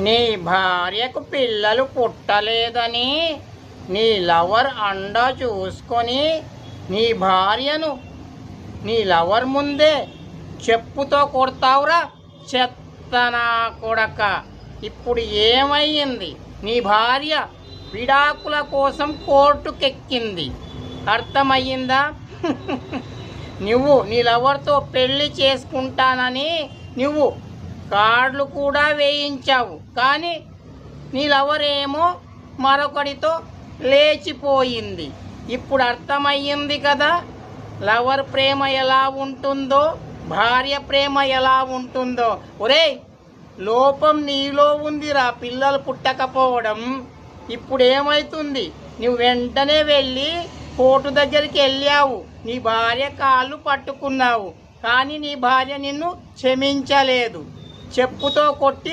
నీ భార్యకు పిల్లలు పుట్టలేదని నీ లవర్ అండ చూసుకొని నీ భార్యను నీ లవర్ ముందే చెప్పుతో కొడతావురా చెత్తనా కొడక. ఇప్పుడు ఏమయ్యింది? నీ భార్య విడాకుల కోసం కోర్టుకెక్కింది. అర్థమయ్యిందా? నువ్వు నీ లవర్తో పెళ్ళి చేసుకుంటానని నువ్వు కార్డులు కూడా వేయించావు. కానీ నీ లవరేమో మరొకడితో లేచిపోయింది. ఇప్పుడు అర్థమయ్యింది కదా లవర్ ప్రేమ ఎలా ఉంటుందో భార్య ప్రేమ ఎలా ఉంటుందో. ఒరేయ్ లోపం నీలో ఉందిరా పిల్లలు పుట్టకపోవడం. ఇప్పుడు ఏమవుతుంది నువ్వు వెంటనే వెళ్ళి కోర్టు దగ్గరికి వెళ్ళావు. నీ భార్య కాళ్ళు పట్టుకున్నావు. కానీ నీ భార్య నిన్ను క్షమించలేదు. చెప్పుతో కొట్టి